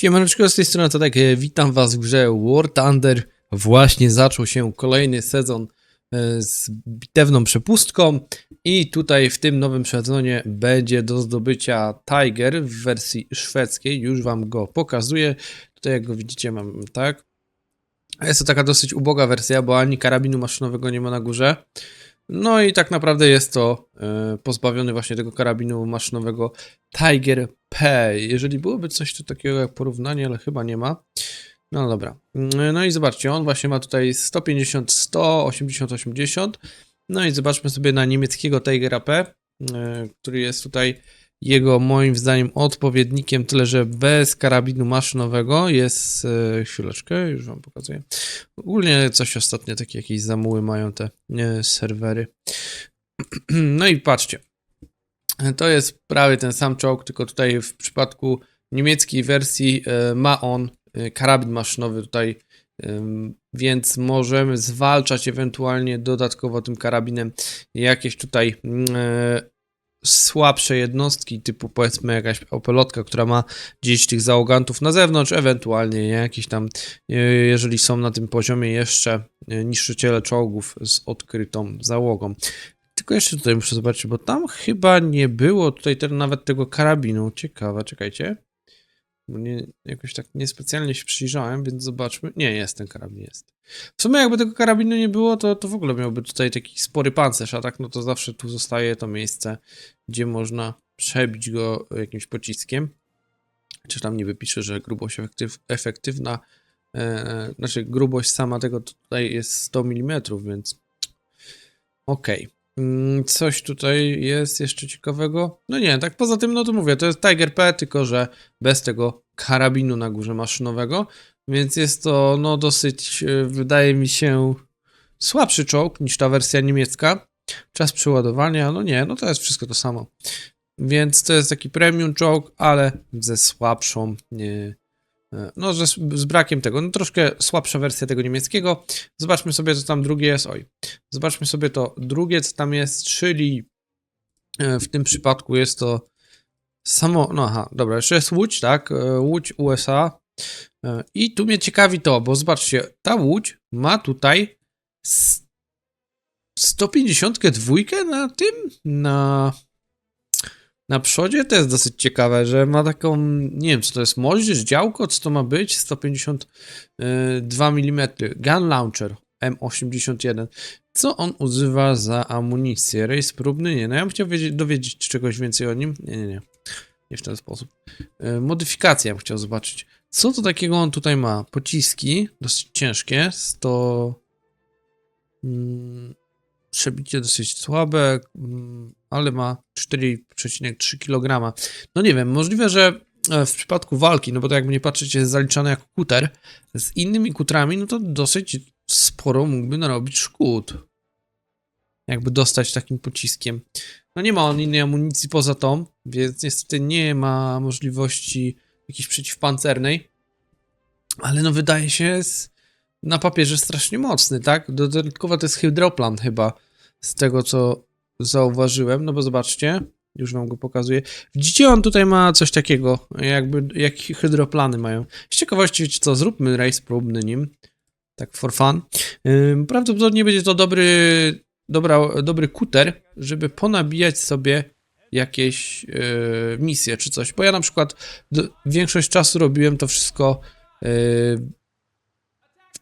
Siemaneczko, z tej strony Tadek, e, witam was w grze War Thunder. Właśnie zaczął się kolejny sezon e, z bitewną przepustką i tutaj w tym nowym sezonie będzie do zdobycia Tiger w wersji szwedzkiej, już wam go pokazuję. Tutaj jak go widzicie mam tak. Jest to taka dosyć uboga wersja, bo ani karabinu maszynowego nie ma na górze. No i tak naprawdę jest to e, pozbawiony właśnie tego karabinu maszynowego Tiger P. Jeżeli byłoby coś tu takiego jak porównanie, ale chyba nie ma. No dobra. Mm, No i zobaczcie, on właśnie ma tutaj 150, 100, 80, 80. No i zobaczmy sobie na niemieckiego Tigera P, e, który jest tutaj jego moim zdaniem odpowiednikiem, tyle że bez karabinu maszynowego jest, e, chwileczkę, już wam pokazuję. Ogólnie coś ostatnio takie jakieś zamuły mają te e, serwery. No i patrzcie. To jest prawie ten sam czołg, tylko tutaj w przypadku niemieckiej wersji e, ma on e, karabin maszynowy tutaj, więc możemy zwalczać ewentualnie dodatkowo tym karabinem jakieś tutaj słabsze jednostki, typu powiedzmy jakaś opelotka, która ma gdzieś tych załogantów na zewnątrz, ewentualnie jakieś tam, e, jeżeli są na tym poziomie jeszcze e, niszczyciele czołgów z odkrytą załogą. Tylko jeszcze tutaj muszę zobaczyć, bo tam chyba nie było tutaj te, nawet tego karabinu. Ciekawe, czekajcie. Bo nie, jakoś tak niespecjalnie się przyjrzałem, więc zobaczmy. Nie, jest ten karabin, jest. W sumie jakby tego karabinu nie było, to, to w ogóle miałby tutaj taki spory pancerz, a tak no to zawsze tu zostaje to miejsce, gdzie można przebić go jakimś pociskiem. Czy tam niby pisze, że grubość efektyw, efektywna, e, znaczy grubość sama tego tutaj jest 100 mm, więc okej. Mm, Coś tutaj jest jeszcze ciekawego? No nie, tak poza tym, no to mówię, to jest Tiger P, tylko że bez tego karabinu na górze maszynowego, więc jest to no dosyć, e, wydaje mi się, słabszy czołg niż ta wersja niemiecka. Czas przeładowania, no nie, no to jest wszystko to samo. Więc to jest taki premium czołg, ale ze słabszą, nie, no z, z brakiem tego, no troszkę słabsza wersja tego niemieckiego. Zobaczmy sobie, co tam drugie jest, oj. Zobaczmy sobie to drugie, co tam jest, czyli e, w tym przypadku jest to samo, no aha, dobra, jeszcze jest Łódź, tak, e, Łódź USA E, i tu mnie ciekawi to, bo zobaczcie, ta Łódź ma tutaj s- 152 na tym, na na przodzie to jest dosyć ciekawe, że ma taką, nie wiem, co to jest, moździerz, działko, co to ma być, 152 mm, gun launcher M81. Co on używa za amunicję? Rejs próbny? Nie, no ja bym chciał wiedzieć, dowiedzieć czegoś więcej o nim. Nie, nie, nie. Nie w ten sposób. E, Modyfikacje ja bym chciał zobaczyć. Co to takiego on tutaj ma? Pociski, dosyć ciężkie, 100... Przebicie dosyć słabe, mm, ale ma 4,3 kg. No nie wiem, możliwe, że e, w przypadku walki, no bo to jakby nie patrzeć, jest zaliczane jako kuter, z innymi kutrami, no to dosyć sporo mógłby narobić szkód. Jakby dostać takim pociskiem. No nie ma on innej amunicji poza tą, więc niestety nie ma możliwości jakiejś przeciwpancernej. Ale no wydaje się jest na papierze strasznie mocny, tak? Dodatkowo to jest hydroplan chyba, z tego co zauważyłem, no bo zobaczcie, już wam go pokazuję. Widzicie, on tutaj ma coś takiego, jakby, jak hydroplany mają. Z ciekawości, co, zróbmy race próbny nim, tak for fun. Prawdopodobnie będzie to dobry, dobra, dobry kuter, żeby ponabijać sobie jakieś yy, misje czy coś, bo ja na przykład większość czasu robiłem to wszystko yy,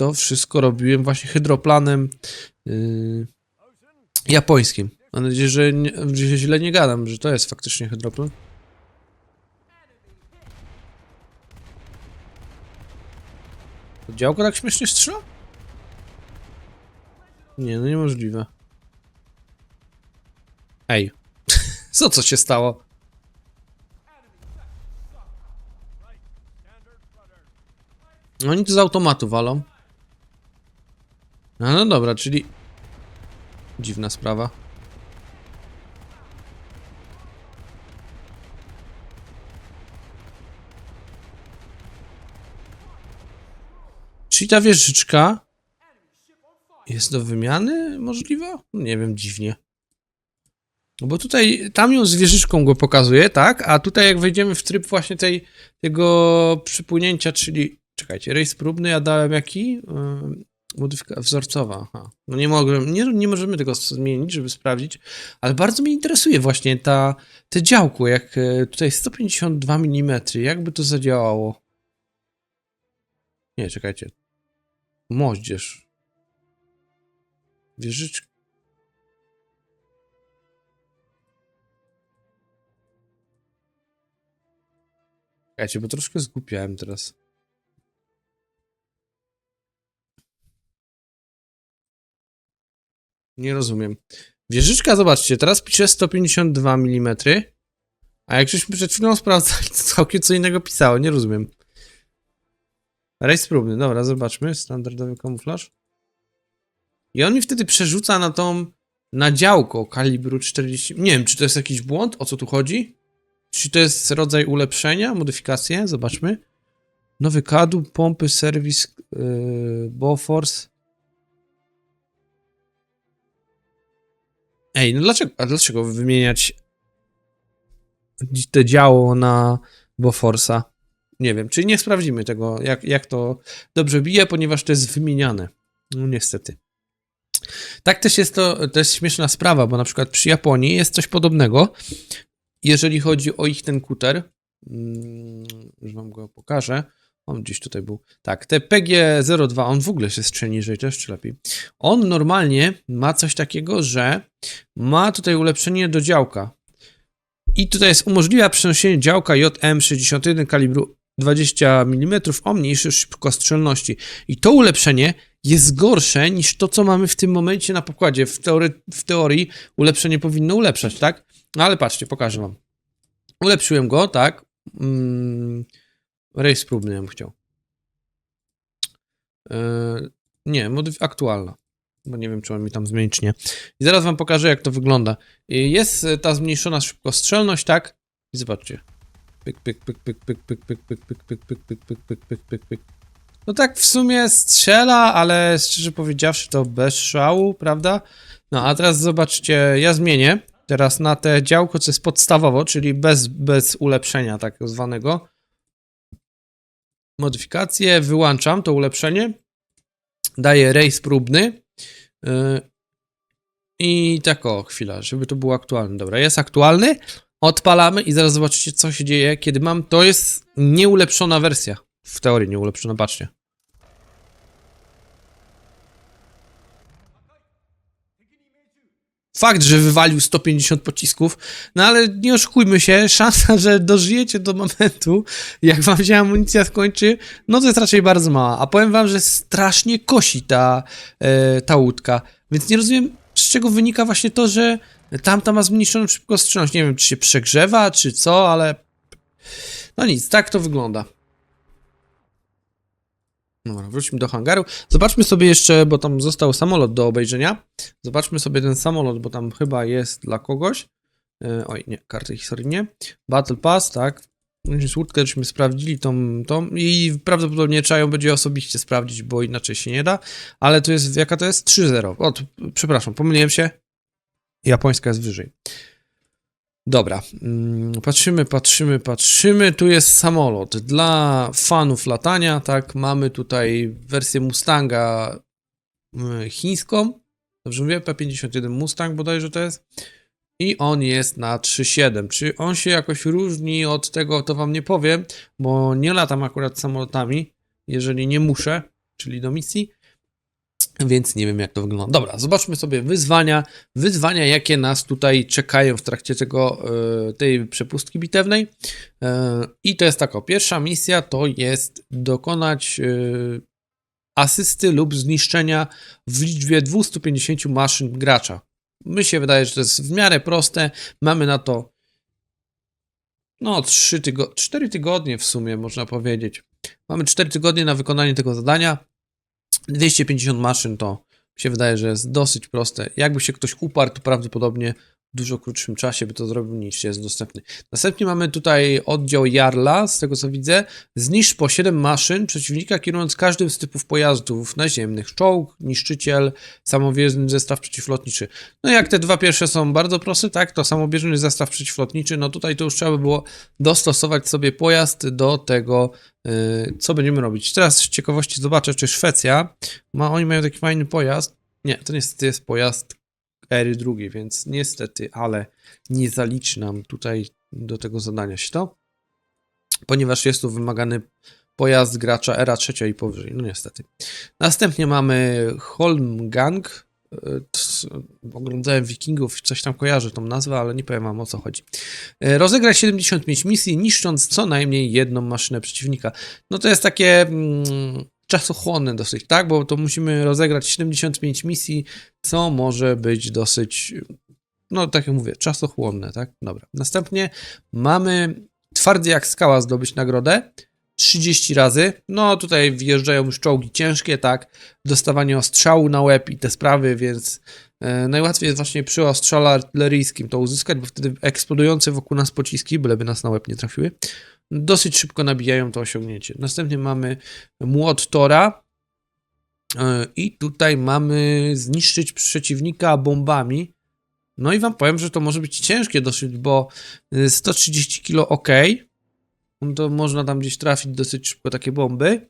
to wszystko robiłem właśnie hydroplanem yy, japońskim. Mam nadzieję, że, nie, że źle nie gadam, że to jest faktycznie hydroplan. To działko tak śmiesznie strzela? Nie, no niemożliwe. Ej, co co się stało? Oni tu z automatu walą. No, no dobra, czyli... Dziwna sprawa. Czyli ta wieżyczka jest do wymiany możliwa? Nie wiem, dziwnie. No Bo tutaj, tam ją z wieżyczką go pokazuje, tak? A tutaj jak wejdziemy w tryb właśnie tej, tego przypłynięcia, czyli, czekajcie, rejs próbny, ja dałem jaki? Modyfika wzorcowa, aha. No nie, mogę, nie, nie możemy tego zmienić, żeby sprawdzić, ale bardzo mnie interesuje właśnie ta, te działko, jak e, tutaj 152 mm, jakby to zadziałało? Nie, czekajcie. Moździerz. Wieżyczka. Czekajcie, bo troszkę zgłupiałem teraz. Nie rozumiem. Wieżyczka, zobaczcie, teraz pisze 152 mm, a jak żeśmy przed chwilą sprawdzali, to całkiem co innego pisało, nie rozumiem. Rejs próbny, dobra, zobaczmy, standardowy kamuflaż. I on mi wtedy przerzuca na tą, na działko kalibru 40, nie wiem, czy to jest jakiś błąd, o co tu chodzi? Czy to jest rodzaj ulepszenia, modyfikacje? Zobaczmy. Nowy kadłub, pompy, serwis, yy. Ej, no dlaczego, a dlaczego wymieniać te działo na Boforsa? Nie wiem, czyli nie sprawdzimy tego, jak, jak to dobrze bije, ponieważ to jest wymieniane. No niestety. Tak też jest to, to jest śmieszna sprawa, bo na przykład przy Japonii jest coś podobnego, jeżeli chodzi o ich ten kuter. Mm, Już wam go pokażę. On gdzieś tutaj był. Tak, te PG02, on w ogóle się strzeli niżej, też czy lepiej. On normalnie ma coś takiego, że ma tutaj ulepszenie do działka. I tutaj jest umożliwia przenoszenie działka JM61 kalibru 20 mm o mniejszej szybkostrzelności. I to ulepszenie jest gorsze niż to, co mamy w tym momencie na pokładzie. W, teorii, w teorii ulepszenie powinno ulepszać, tak? No ale patrzcie, pokażę wam. Ulepszyłem go, tak? Mm, rejs próbny bym chciał. Yy, nie, modyf aktualna. Bo nie wiem, czy on mi tam zmieni, czy nie. I zaraz wam pokażę, jak to wygląda. Jest e, ta zmniejszona szybkostrzelność, tak? I zobaczcie. Pyk, pyk, pyk, pyk, pyk, pyk, pyk, pyk, pyk, pyk, pyk, pyk, pyk, pyk, pyk, pyk, pyk. No tak w sumie strzela, ale szczerze powiedziawszy to bez szału, prawda? No a teraz zobaczcie, ja zmienię teraz na te działko, co jest podstawowo, czyli bez, bez ulepszenia tak zwanego. Modyfikacje, wyłączam to ulepszenie. Daję rejs próbny. Yy, I tak o, chwila, żeby to było aktualne. Dobra, jest aktualny. Odpalamy i zaraz zobaczycie, co się dzieje, kiedy mam. To jest nieulepszona wersja. W teorii nieulepszona, patrzcie. Fakt, że wywalił 150 pocisków, no ale nie oszukujmy się, szansa, że dożyjecie do momentu, jak wam się amunicja skończy, no to jest raczej bardzo mała. A powiem wam, że strasznie kosi ta, e, ta łódka, więc nie rozumiem, z czego wynika właśnie to, że tamta ma zmniejszoną szybkostrzelność. Nie wiem, czy się przegrzewa, czy co, ale no nic, tak to wygląda. Dobra, wróćmy do hangaru. Zobaczmy sobie jeszcze, bo tam został samolot do obejrzenia. Zobaczmy sobie ten samolot, bo tam chyba jest dla kogoś. E, oj, nie, karty historii nie. Battle Pass, tak. Łódkę żeśmy sprawdzili tą, tą i prawdopodobnie trzeba ją będzie osobiście sprawdzić, bo inaczej się nie da. Ale to jest, jaka to jest? 3-0. O, tu, przepraszam, pomyliłem się. Japońska jest wyżej. Dobra, mm, patrzymy, patrzymy, patrzymy. Tu jest samolot dla fanów latania, tak? Mamy tutaj wersję Mustanga mm, chińską. Dobrze mówię? P51 Mustang bodajże to jest. I on jest na 3.7. Czy on się jakoś różni od tego, to wam nie powiem, bo nie latam akurat samolotami, jeżeli nie muszę, czyli do misji. Więc nie wiem, jak to wygląda. Dobra, zobaczmy sobie wyzwania. Wyzwania, jakie nas tutaj czekają w trakcie tego, e, tej przepustki bitewnej. E, I to jest taka, pierwsza misja to jest dokonać e, asysty lub zniszczenia w liczbie 250 maszyn gracza. Mi się wydaje, że to jest w miarę proste. Mamy na to no 3 tygo 4 tygodnie w sumie, można powiedzieć. Mamy 4 tygodnie na wykonanie tego zadania. 250 maszyn to się wydaje, że jest dosyć proste. Jakby się ktoś uparł, to prawdopodobnie dużo krótszym czasie by to zrobił niż jest dostępny. Następnie mamy tutaj oddział Jarla, z tego co widzę. Zniszcz po 7 maszyn przeciwnika kierując każdym z typów pojazdów naziemnych. Czołg, niszczyciel, samowierny zestaw przeciwlotniczy. No jak te dwa pierwsze są bardzo proste, tak, to samobieżny zestaw przeciwlotniczy, no tutaj to już trzeba by było dostosować sobie pojazd do tego, yy, co będziemy robić. Teraz z ciekawości zobaczę, czy Szwecja ma, oni mają taki fajny pojazd. Nie, to niestety jest pojazd ery drugiej, więc niestety, ale nie zaliczy nam tutaj do tego zadania się to, ponieważ jest tu wymagany pojazd gracza era trzecia i powyżej, no niestety. Następnie mamy Holmgang, e, oglądałem Wikingów, coś tam kojarzę tą nazwę, ale nie powiem wam o co chodzi. E, Rozegrać 75 misji, niszcząc co najmniej jedną maszynę przeciwnika. No to jest takie mm, czasochłonne dosyć, tak? Bo to musimy rozegrać 75 misji, co może być dosyć, no tak jak mówię, czasochłonne, tak? Dobra. Następnie mamy twardy jak skała zdobyć nagrodę. 30 razy. No tutaj wjeżdżają już czołgi ciężkie, tak? Dostawanie ostrzału na łeb i te sprawy, więc e, najłatwiej jest właśnie przy ostrzale artyleryjskim to uzyskać, bo wtedy eksplodujące wokół nas pociski, byleby nas na łeb nie trafiły, dosyć szybko nabijają to osiągnięcie. Następnie mamy młot Tora. e, I tutaj mamy zniszczyć przeciwnika bombami. No i wam powiem, że to może być ciężkie dosyć, bo y, 130 kilo ok. To można tam gdzieś trafić dosyć szybko takie bomby.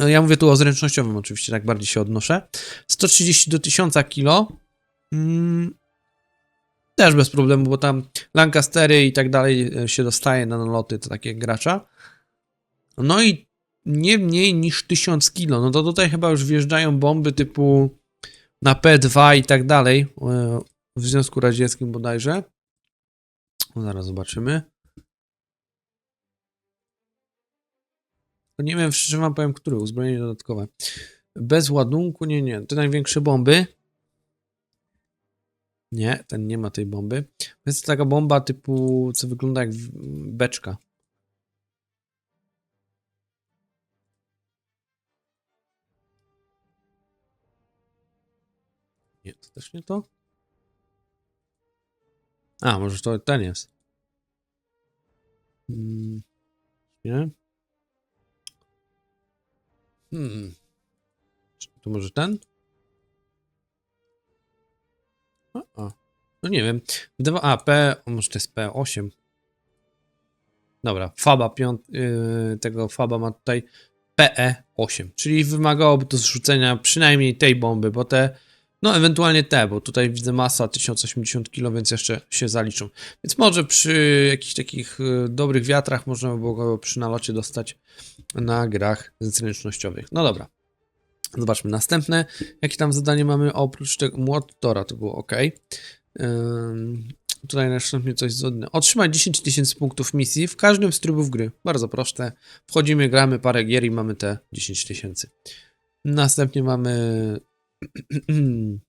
E, Ja mówię tu o zręcznościowym oczywiście, tak bardziej się odnoszę. 130 do 1000 kilo. Też bez problemu, bo tam Lancastery i tak dalej e, się dostaje na naloty to takie gracza. No i nie mniej niż 1000 kilo. No to tutaj chyba już wjeżdżają bomby typu na P2 i tak dalej. e, W Związku Radzieckim bodajże. No Zaraz zobaczymy. Nie wiem, szczerze wam powiem, który. Uzbrojenie dodatkowe. Bez ładunku, nie, nie. Te największe bomby. Nie, ten nie ma tej bomby. Jest taka bomba typu, co wygląda jak w- beczka. Nie, to też nie to. A, może to ten jest. Mm, nie? Hmm. To może ten? A. No nie wiem. A, P, o, może to jest P8. Dobra, Faba piąt, yy, tego Faba ma tutaj PE8, czyli wymagałoby to zrzucenia przynajmniej tej bomby, bo te, no ewentualnie te, bo tutaj widzę masa 1080 kg, więc jeszcze się zaliczą. Więc może przy jakichś takich y, dobrych wiatrach można by było go przy nalocie dostać na grach zręcznościowych. No dobra. Zobaczmy następne. Jakie tam zadanie mamy oprócz tego? Młot Tora to było ok. Ym, tutaj następnie coś zgodne. Otrzymać 10 tysięcy punktów misji w każdym z trybów gry. Bardzo proste. Wchodzimy, gramy parę gier i mamy te 10 tysięcy. Następnie mamy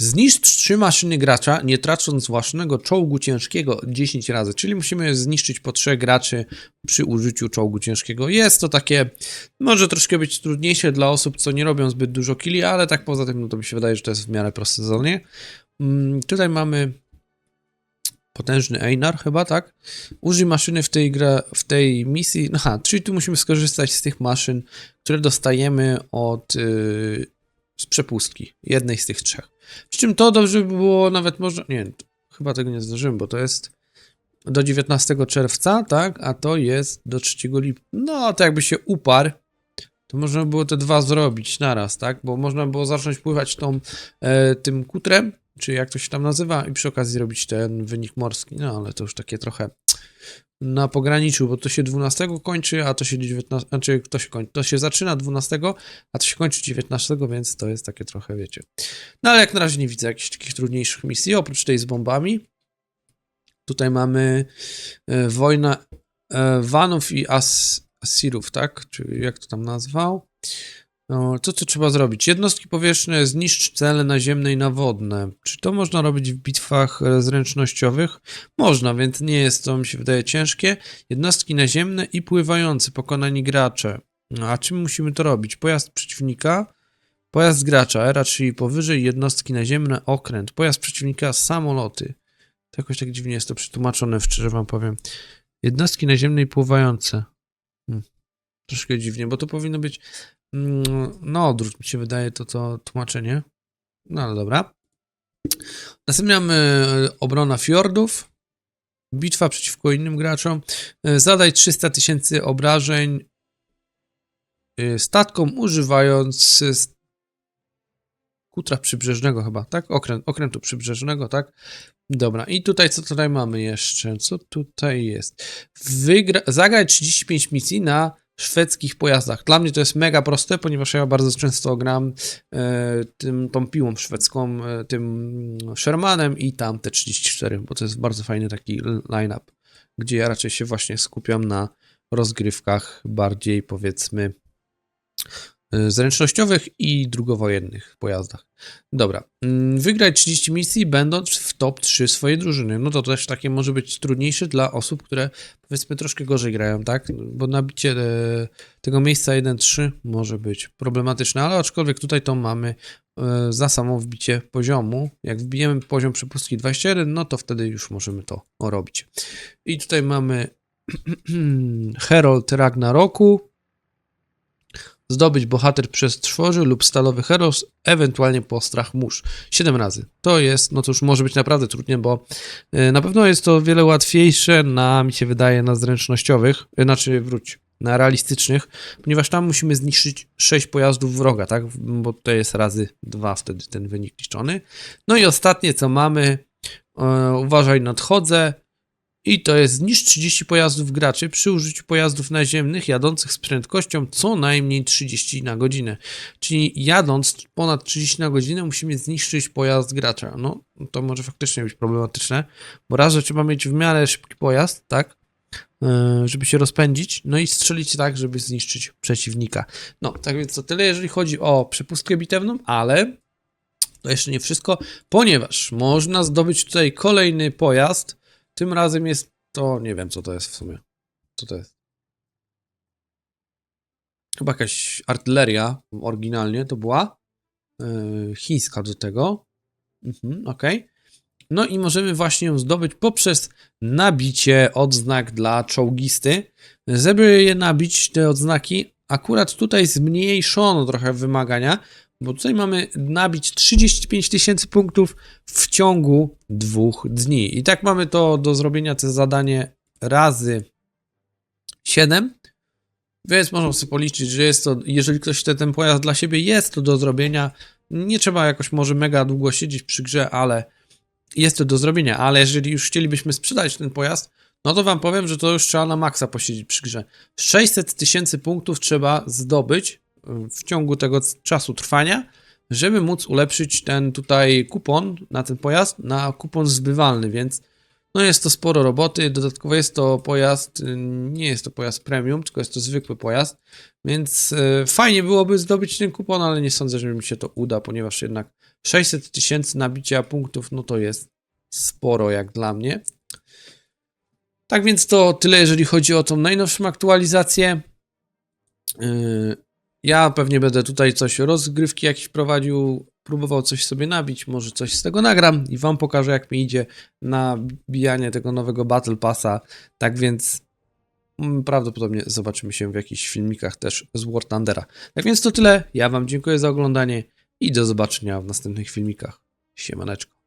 Zniszcz trzy maszyny gracza, nie tracąc własnego czołgu ciężkiego 10 razy, czyli musimy zniszczyć po trzech graczy przy użyciu czołgu ciężkiego. Jest to takie, może troszkę być trudniejsze dla osób, co nie robią zbyt dużo killi, ale tak poza tym, no to mi się wydaje, że to jest w miarę proste zadanie. Mm, Tutaj mamy potężny Einar chyba, tak? Użyj maszyny w tej, gra, w tej misji, aha, czyli tu musimy skorzystać z tych maszyn, które dostajemy od, yy, z przepustki, jednej z tych trzech. Przy czym to dobrze by było nawet można. Nie, chyba tego nie zdążymy, bo to jest do 19 czerwca, tak? A to jest do 3 lipca. No, to jakby się uparł, to można by było te dwa zrobić naraz, tak? Bo można by było zacząć pływać tą, e, tym kutrem, czy jak to się tam nazywa, i przy okazji robić ten wynik morski. No, ale to już takie trochę na pograniczu, bo to się 12 kończy, a to się 19, znaczy to się kończy, to się zaczyna 12, a to się kończy 19, więc to jest takie trochę, wiecie. No ale jak na razie nie widzę jakichś takich trudniejszych misji, oprócz tej z bombami. Tutaj mamy e, wojna e, Wanów i As Asirów, tak? Czy jak to tam nazwał? No, co trzeba zrobić? Jednostki powietrzne zniszcz cele naziemne i nawodne. Czy to można robić w bitwach e, zręcznościowych? Można, więc nie jest to, mi się wydaje, ciężkie. Jednostki naziemne i pływające, pokonani gracze. No, a czym musimy to robić? Pojazd przeciwnika Pojazd gracza, era, czyli powyżej jednostki naziemne, okręt. Pojazd przeciwnika, samoloty. To jakoś tak dziwnie jest to przetłumaczone, szczerze wam powiem. Jednostki naziemne i pływające. Hmm. Troszkę dziwnie, bo to powinno być no odwrót, mi się wydaje to, to tłumaczenie. No ale dobra. Następnie mamy e, obrona fiordów. Bitwa przeciwko innym graczom. E, Zadaj 300 tysięcy obrażeń e, statkom używając kutra przybrzeżnego chyba, tak? Okręt, okrętu przybrzeżnego, tak? Dobra, i tutaj co tutaj mamy jeszcze? Co tutaj jest? Wygra zagraj 35 misji na szwedzkich pojazdach. Dla mnie to jest mega proste, ponieważ ja bardzo często gram e, tym, tą piłą szwedzką, e, tym Shermanem i tam te 34, bo to jest bardzo fajny taki line-up, gdzie ja raczej się właśnie skupiam na rozgrywkach bardziej powiedzmy zręcznościowych i drugowojennych pojazdach. Dobra, mm, wygraj 30 misji będąc w top 3 swojej drużyny. No to też takie może być trudniejsze dla osób, które powiedzmy troszkę gorzej grają, tak? Bo nabicie e, tego miejsca 1-3 może być problematyczne, ale aczkolwiek tutaj to mamy e, za samo wbicie poziomu. Jak wbijemy poziom przepustki 21, no to wtedy już możemy to robić. I tutaj mamy Herold Ragnaroku, zdobyć bohater przez trwoży lub stalowy heros, ewentualnie postrach mórz. 7 razy. To jest, no to już może być naprawdę trudnie, bo y, na pewno jest to wiele łatwiejsze na, mi się wydaje, na zręcznościowych, y, znaczy wróć, na realistycznych, ponieważ tam musimy zniszczyć 6 pojazdów wroga, tak? Bo to jest razy 2 wtedy ten wynik liczony. No i ostatnie, co mamy, y, uważaj, nadchodzę, i to jest zniszcz 30 pojazdów graczy przy użyciu pojazdów naziemnych jadących z prędkością co najmniej 30 na godzinę. Czyli jadąc ponad 30 na godzinę musimy zniszczyć pojazd gracza. No to może faktycznie być problematyczne, bo raz, że trzeba mieć w miarę szybki pojazd, tak, Yy, żeby się rozpędzić, no i strzelić tak, żeby zniszczyć przeciwnika. No, tak więc to tyle, jeżeli chodzi o przepustkę bitewną, ale to jeszcze nie wszystko, ponieważ można zdobyć tutaj kolejny pojazd, tym razem jest to, nie wiem co to jest w sumie. Co to jest? Chyba jakaś artyleria oryginalnie to była. Yy, chińska do tego. Mhm, ok. No i możemy właśnie ją zdobyć poprzez nabicie odznak dla czołgisty. Żeby je nabić, te odznaki, akurat tutaj zmniejszono trochę wymagania, bo tutaj mamy nabić 35 tysięcy punktów w ciągu dwóch dni. I tak mamy to do zrobienia, to zadanie razy 7. Więc można sobie policzyć, że jest to, jeżeli ktoś chce ten pojazd dla siebie, jest to do zrobienia. Nie trzeba jakoś może mega długo siedzieć przy grze, ale jest to do zrobienia. Ale jeżeli już chcielibyśmy sprzedać ten pojazd, no to wam powiem, że to już trzeba na maksa posiedzieć przy grze. 600 tysięcy punktów trzeba zdobyć w ciągu tego czasu trwania, żeby móc ulepszyć ten tutaj kupon na ten pojazd na kupon zbywalny, więc no jest to sporo roboty. Dodatkowo jest to pojazd, nie jest to pojazd premium, tylko jest to zwykły pojazd, więc e, fajnie byłoby zdobyć ten kupon, ale nie sądzę, że mi się to uda, ponieważ jednak 600 tysięcy nabicia punktów, no to jest sporo jak dla mnie. Tak więc to tyle, jeżeli chodzi o tą najnowszą aktualizację. Ja pewnie będę tutaj coś rozgrywki jakieś prowadził, próbował coś sobie nabić, może coś z tego nagram i wam pokażę jak mi idzie nabijanie tego nowego Battle Passa. Tak więc mm, prawdopodobnie zobaczymy się w jakichś filmikach też z War Thundera. Tak więc to tyle. Ja wam dziękuję za oglądanie i do zobaczenia w następnych filmikach. Siemaneczko.